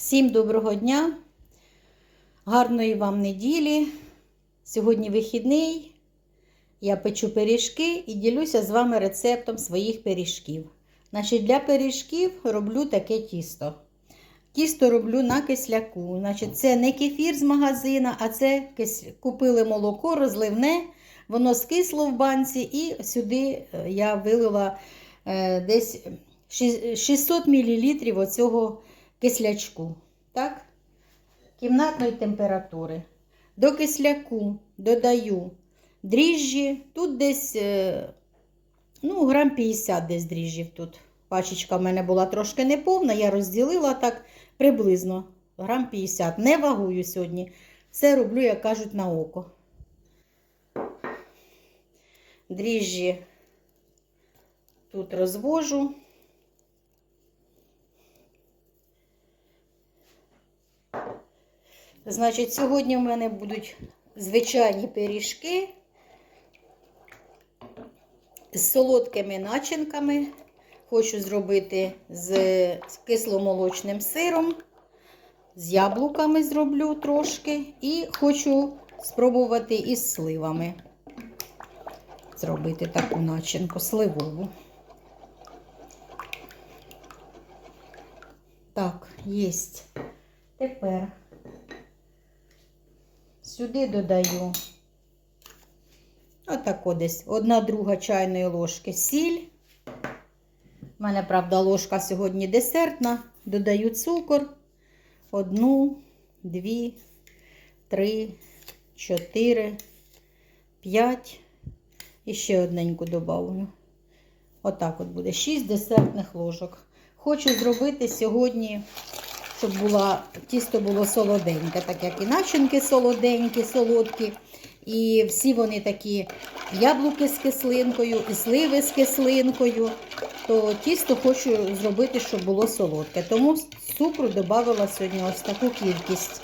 Всім доброго дня, гарної вам неділі. Сьогодні вихідний. Я печу пиріжки і ділюся з вами рецептом своїх пиріжків. Значить, Для пиріжків роблю таке тісто. Тісто роблю на кисляку. Значить, Це не кефір з магазина, а це купили молоко розливне, воно скисло в банці, і сюди е, я вилила е, десь 600 мл оцього кислячку. Так? Кімнатної температури. До кисляку додаю дріжджі. Тут десь е, ну, грам 50 десь дріжджів тут. Пачечка в мене була трошки неповна, я розділила так приблизно грам 50. Не вагую сьогодні. Все роблю, як кажуть, на око. Дріжджі тут розвожу. Значить, сьогодні в мене будуть звичайні пиріжки з солодкими начинками. Хочу зробити з кисломолочним сиром, з яблуками зроблю трошки. І хочу спробувати із сливами. Зробити таку начинку сливову. Так, єсть. Тепер сюди додаю отако десь одна друга чайної ложки сіль. У мене, правда, ложка сьогодні десертна. Додаю цукор. Одну, дві, три, чотири, п'ять. І ще одненьку добавлю. Отак от буде. Шість десертних ложок. Хочу зробити сьогодні, щоб була, тісто було солоденьке, так як і начинки солоденькі, солодкі. І всі вони такі яблуки з кислинкою, і сливи з кислинкою. То тісто хочу зробити, щоб було солодке. Тому цукру додала сьогодні ось таку кількість.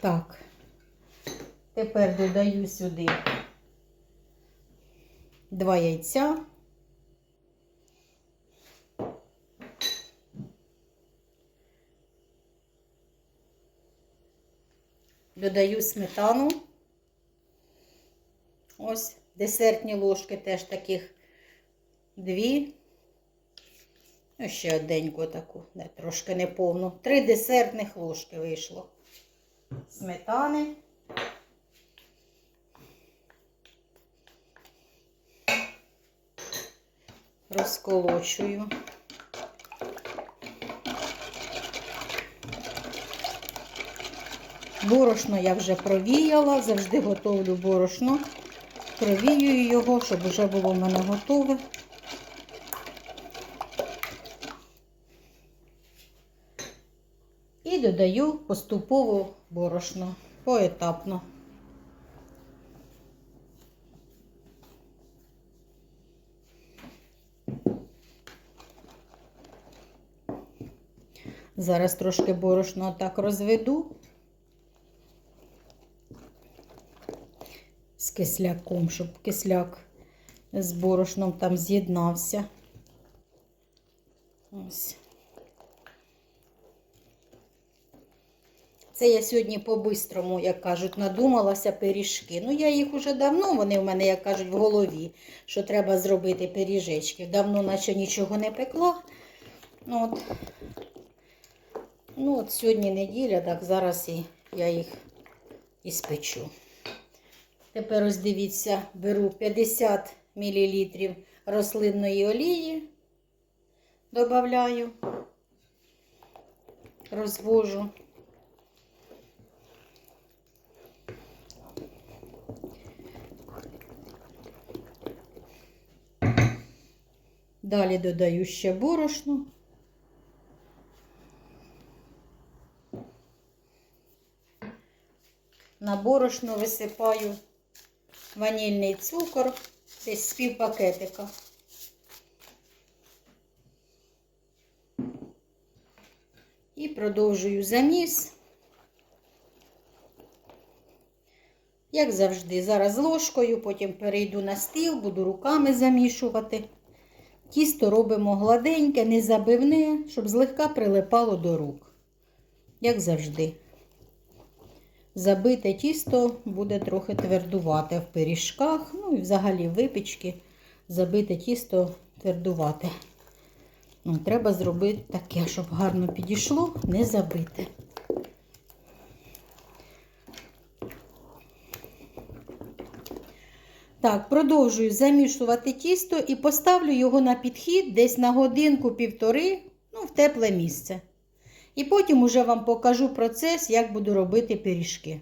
Так, тепер додаю сюди два яйця. Додаю сметану. Ось десертні ложки теж таких дві. Ну, ще оденьку таку, не, трошки неповну. Три десертних ложки вийшло. Сметани. Розколочую. Борошно я вже провіяла, завжди готовлю борошно. Провіюю його, щоб вже було в мене готове. І додаю поступово борошно, поетапно. Зараз трошки борошно так розведу. Кисляком, щоб кисляк з борошном там з'єднався. Ось. Це я сьогодні по-бистрому, як кажуть, надумалася пиріжки. Ну, я їх уже давно, вони в мене, як кажуть, в голові, що треба зробити пиріжечки. Давно наче нічого не пекла. Ну, от, ну, от сьогодні неділя, так зараз і я їх і спечу. Тепер ось дивіться, беру 50 мл рослинної олії, додаю, розвожу. Далі додаю ще борошно. На борошно висипаю ванільний цукор, десь з пів пакетика. І продовжую заміс. Як завжди, зараз ложкою, потім перейду на стіл, буду руками замішувати. Тісто робимо гладеньке, не забивне, щоб злегка прилипало до рук. Як завжди. Забите тісто буде трохи твердувати в пиріжках, ну і взагалі випічки забите тісто твердувати. Ну, треба зробити таке, щоб гарно підійшло, не забите. Так, продовжую замішувати тісто і поставлю його на підхід десь на годинку-півтори, ну, в тепле місце. І потім уже вам покажу процес, як буду робити пиріжки.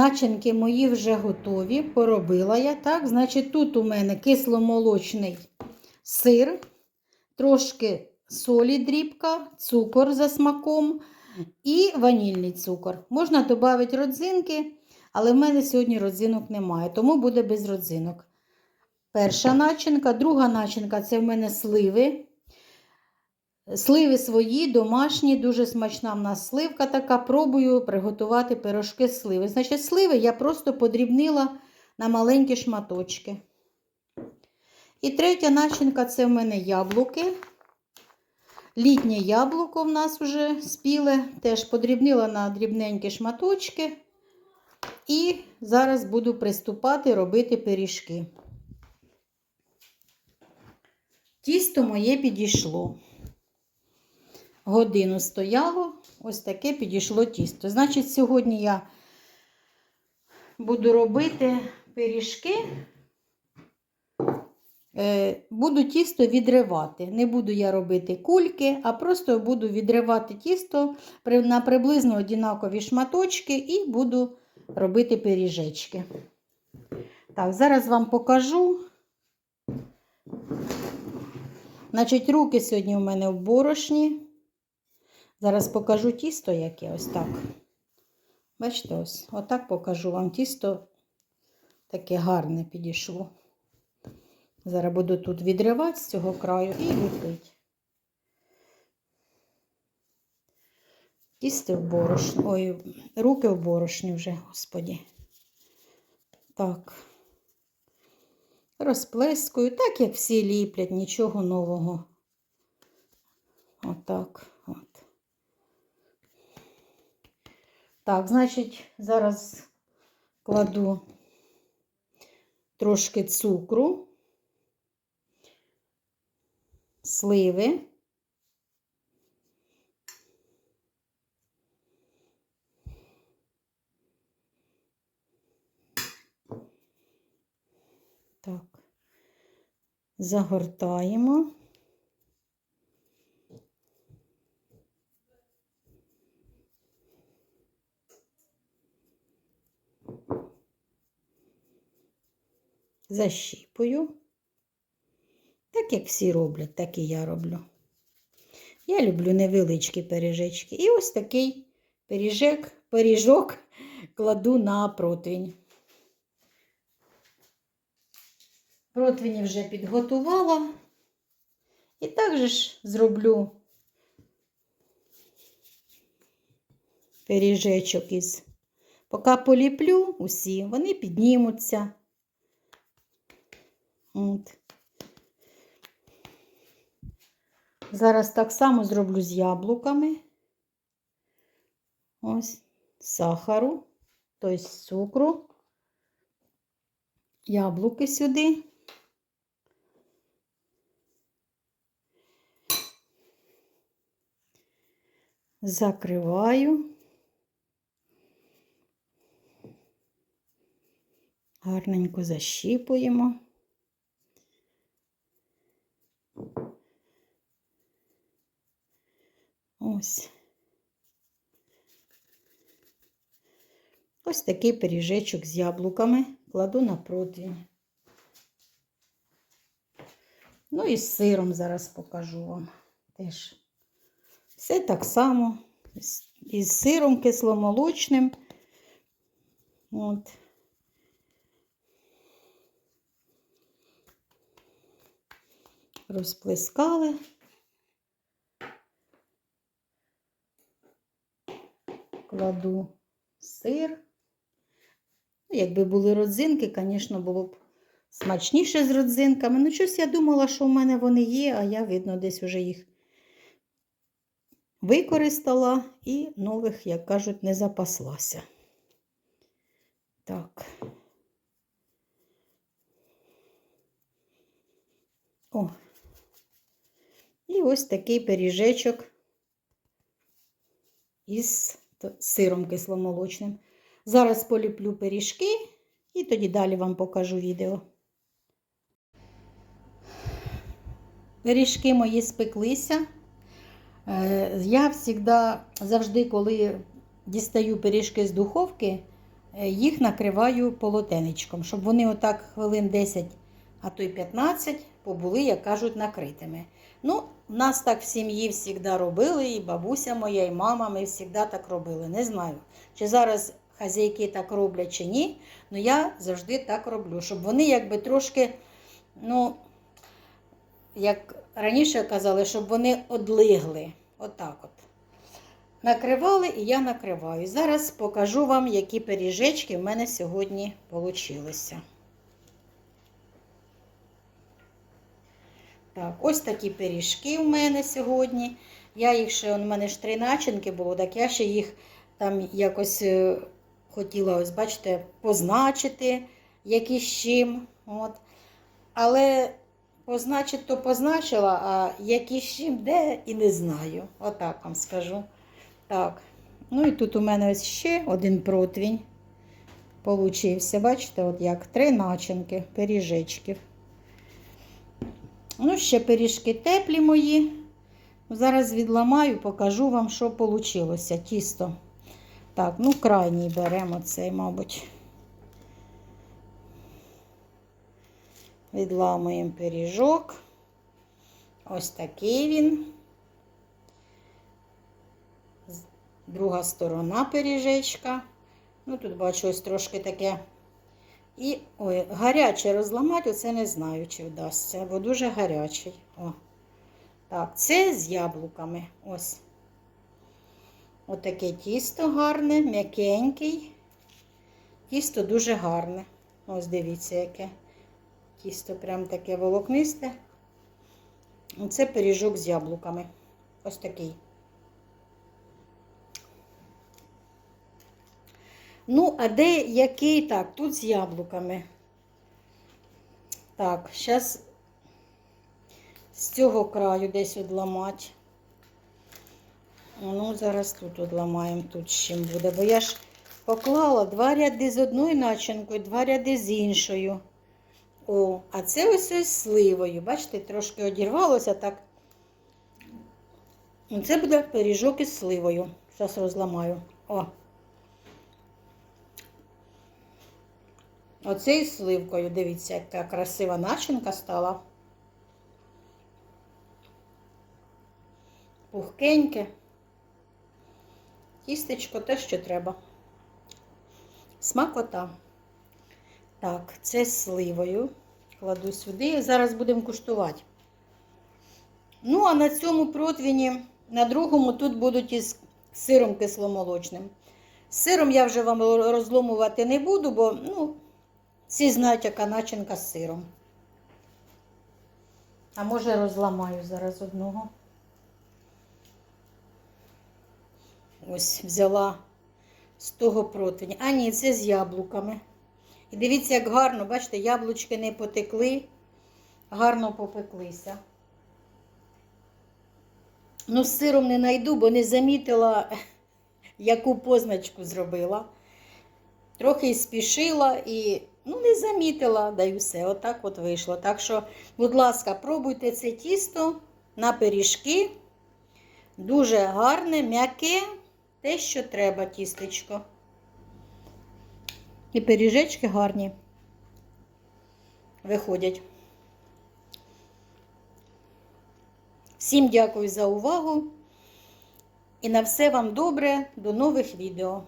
Начинки мої вже готові, поробила я так. Значить, тут у мене кисломолочний сир, трошки солі дрібка, цукор за смаком і ванільний цукор. Можна додати родзинки, але в мене сьогодні родзинок немає, тому буде без родзинок. Перша начинка, друга начинка це в мене сливи. Сливи свої, домашні, дуже смачна в нас сливка така. Пробую приготувати пирожки з сливи. Значить, сливи я просто подрібнила на маленькі шматочки. І третя начинка це в мене яблуки. Літнє яблуко в нас вже спіле, теж подрібнила на дрібненькі шматочки. І зараз буду приступати робити пиріжки. Тісто моє підійшло годину стояло, ось таке підійшло тісто. Значить, сьогодні я буду робити пиріжки, Е, буду тісто відривати. Не буду я робити кульки, а просто буду відривати тісто на приблизно однакові шматочки і буду робити пиріжечки. Так, зараз вам покажу. Значить, руки сьогодні у мене в борошні. Зараз покажу тісто, яке ось так. Бачите, ось, отак покажу вам тісто таке гарне підійшло. Зараз буду тут відривати з цього краю і ліпити. Тісто в борошні. Ой, руки в борошні вже, господі. Так. Розплескую, так як всі ліплять, нічого нового. Отак. От. Так, значить, зараз кладу трошки цукру, сливи. Так, загортаємо. Защіпую. Так як всі роблять, так і я роблю. Я люблю невеличкі пиріжечки. І ось такий пиріжок, пиріжок кладу на противень. Противні вже підготувала. І також зроблю пиріжечок із. Поки поліплю усі, вони піднімуться. От. Зараз так само зроблю з яблуками. Ось сахару, тобто цукру, яблуки сюди. Закриваю. Гарненько защіпуємо. Ось. Ось такий пиріжечок з яблуками кладу на противень. Ну і з сиром зараз покажу вам теж. Все так само. Із сиром кисломолочним. От. Розплескали. Кладу сир. Ну, Якби були родзинки, звісно, було б смачніше з родзинками. Ну, щось я думала, що в мене вони є, а я, видно, десь вже їх використала і нових, як кажуть, не запаслася. Так. О. І ось такий пиріжечок із сиром кисломолочним. Зараз поліплю пиріжки і тоді далі вам покажу відео. Пиріжки мої спеклися. Е, Я завжди, завжди, коли дістаю пиріжки з духовки, е, їх накриваю полотенечком, щоб вони отак хвилин 10, а то й 15 побули, як кажуть, накритими. Ну, в нас так в сім'ї завжди робили, і бабуся моя, і мама, ми завжди так робили. Не знаю, чи зараз хазяйки так роблять чи ні, але я завжди так роблю, щоб вони якби трошки, ну, як раніше казали, щоб вони одлигли. Отак от. Накривали і я накриваю. Зараз покажу вам, які пиріжечки в мене сьогодні вийшли. Так, ось такі пиріжки в мене сьогодні. Я їх ще, у мене ж три начинки було, так я ще їх там якось е, хотіла, ось бачите, позначити, які з чим. От. Але позначити то позначила, а які з чим де і не знаю. Отак вам скажу. Так. Ну і тут у мене ось ще один противень получився. Бачите, от як три начинки, пиріжечків. Ну, ще пиріжки теплі мої. Зараз відламаю, покажу вам, що вийшло. Тісто. Так, ну крайній беремо цей, мабуть. Відламуємо пиріжок. Ось такий він. Друга сторона пиріжечка. Ну, тут бачу ось трошки таке. І ой, гаряче розламати, оце не знаю, чи вдасться, бо дуже гарячий. О. Так, це з яблуками. Ось. Отаке тісто гарне, м'якенький. Тісто дуже гарне. Ось дивіться, яке. Тісто прям таке волокнисте. Оце пиріжок з яблуками. Ось такий. Ну, а де який так? Тут з яблуками. Так, зараз з цього краю десь одламати. Ну, зараз тут одламаємо, тут з чим буде. Бо я ж поклала два ряди з одною начинкою, два ряди з іншою. О, а це ось ось сливою. Бачите, трошки одірвалося так. Це буде пиріжок із сливою. Зараз розламаю. О. Оце із сливкою. Дивіться, яка красива начинка стала. Пухкеньке. Тістечко те, що треба. Смакота. Так, це з сливою. Кладу сюди. Зараз будемо куштувати. Ну, а на цьому противні, на другому, тут будуть із сиром кисломолочним. З сиром я вже вам розломувати не буду, бо, ну, всі знають, яка начинка з сиром. А може розламаю зараз одного. Ось взяла з того противня. А ні, це з яблуками. І дивіться, як гарно, бачите, яблучки не потекли, гарно попеклися. Ну, з сиром не знайду, бо не замітила, яку позначку зробила. Трохи спішила і ну, не замітила, да й все. Отак от вийшло. Так що, будь ласка, пробуйте це тісто на пиріжки. Дуже гарне, м'яке, те, що треба, тістечко. І пиріжечки гарні виходять. Всім дякую за увагу. І на все вам добре. До нових відео.